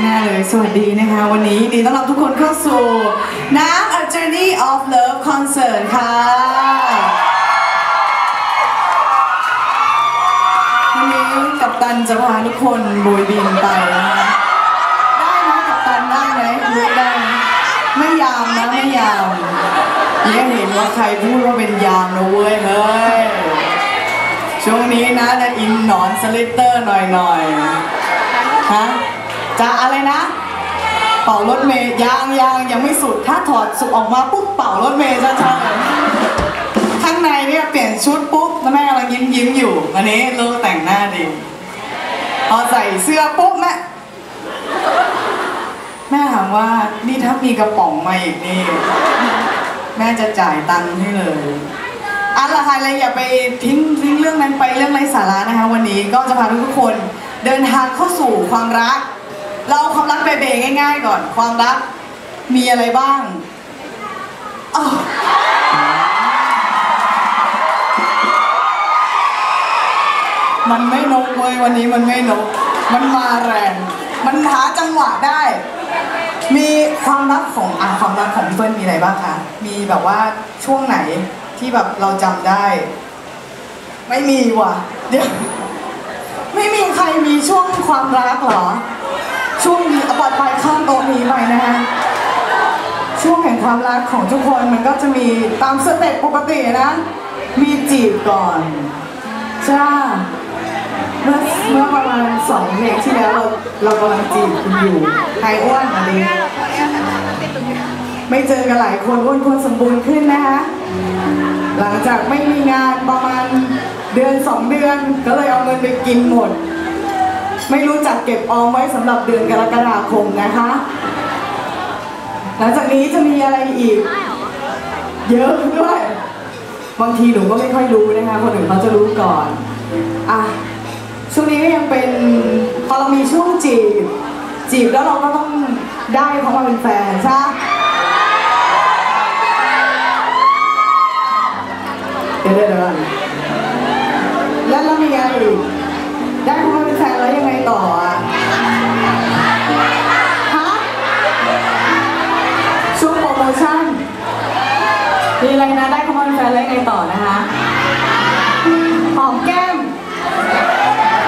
แน่เลย สวัสดีนะคะ วันนี้ดีต้อนรับทุกคนเข้าสู่น้ำ A Journey of Love Concert ค่ะวันนี้กัปตันจะพาทุกคนโบยบินไปนะคะได้ไหมกัปตันได้ไหมได้ไหมไม่ยามนะไม่ยามยังเห็นว่าใครพูดว่าเป็นยามนะเว้ยเฮ้ยช่วงนี้นะจะอินหนอนสลิตเตอร์หน่อยๆฮะ จะอะไรนะ เป่ารถเมย์ยางยางยังไม่สุด ถ้าถอดสุดออกมาปุ๊บเป่ารถเมย์ช้าๆข้างในเนี่ยเปลี่ยนชุดปุ๊บแล้วแม่กำลังยิ้มยิ้มอยู่อันนี้เลิกแต่งหน้าดีพอใส่เสื้อปุ๊บแม่แม่ถามว่านี่ถ้ามีกระป๋องมาอีกนี่ แม่จะจ่ายตังค์ให้เลยอันละค่ะเลยอย่าไปทิ้งทิ้งเรื่องนั้นไปเรื่องไร้สาระนะคะ วันนี้ก็จะพาทุกคนเดินทางเข้าสู่ความรัก เราความรักเบๆง่าย ๆ ก่อน ความรักมีอะไรบ้างอ้าวมันไม่นกเว้ยวันนี้มันไม่นก มันมาแรง มันหาจังหวะได้ มีความรักของอะความรักของเพี่เปิ้ลมีอะไรบ้างคะ มีแบบว่าช่วงไหนที่แบบเราจำได้ ไม่มีว่ะ เดี๋ยว ไม่มีใครมีช่วงความรักเหรอ ช่วงนี้เอาปล่อยไปข้ามโต๊ะนี้ไปนะฮะช่วงแห่งความรักของทุกคนมันก็จะมีตามสเต็ปปกตินะ มีจีบก่อนใช่ปะเมื่อเมื่อประมาณสองเพลงที่แล้วเราเรากำลังจีบคุณอยู่ไทยอ้วนอะไรเงี้ยไม่เจอกันหลายคนอ้วนคนสมบูรณ์ขึ้นนะคะหลังจากไม่มีงานประมาณเดือนสองเดือนก็เลยเอาเงินไปกินหมด ไม่รู้จักเก็บออมไว้สำหรับเดือนกรกฎาคมนะคะ หลังจากนี้จะมีอะไรอีก เยอะด้วย บางทีหนูก็ไม่ค่อยรู้นะคะ คนอื่นเขาจะรู้ก่อนอะช่วงนี้ก็ยังเป็นพอเรามีช่วงจีบ จีบแล้วเราก็ต้องได้เขามาเป็นแฟนใช่เดี๋ยวเดี๋ยวเดี๋ยวก่อนแล้ว มีอะไรนะได้เขามาเป็นแฟนแล้วยังไงต่อนะคะหอมแก้ม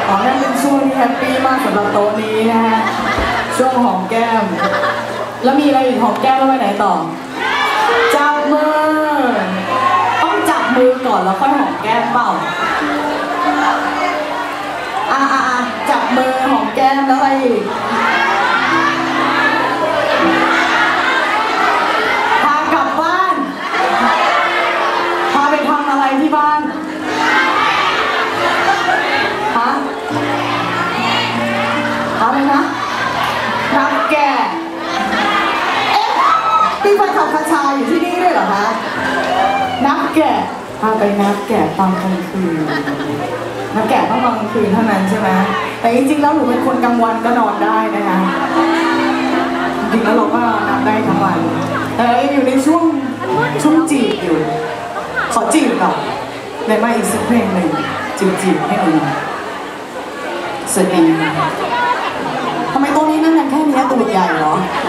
อ๋อนั่นเป็นช่วงที่แฮปปี้มากสำหรับโต๊ะนี้นะฮะช่วงหอมแก้ม แล้วมีอะไรอีกหอมแก้มแล้วไปไหนต่อจับมือต้องจับมือก่อนแล้วค่อยหอมแก้มเปล่าอะอะอะจับมือหอมแก้มแล้วอะไรอีก แกะเอ๊ะพี่ไปขับคาชาอยู่ที่นี่ด้วยเหรอคะนับแกะพาไปนับแกะตอนกลางคืนนับแกะต้องตอนกลางคืนเท่านั้นใช่ไหมแต่จริงๆแล้วหนูเป็นคนกลางวันก็นอนได้นะคะจริงๆแล้วเราก็นับได้ทั้งวันแต่อยู่ในช่วงช่วงจีบอยู่ ขอจีบหน่อยได้ไหมอีกสักเพลงหนึ่งจีบจีบให้หนูหน่อยสวัสดี ทำ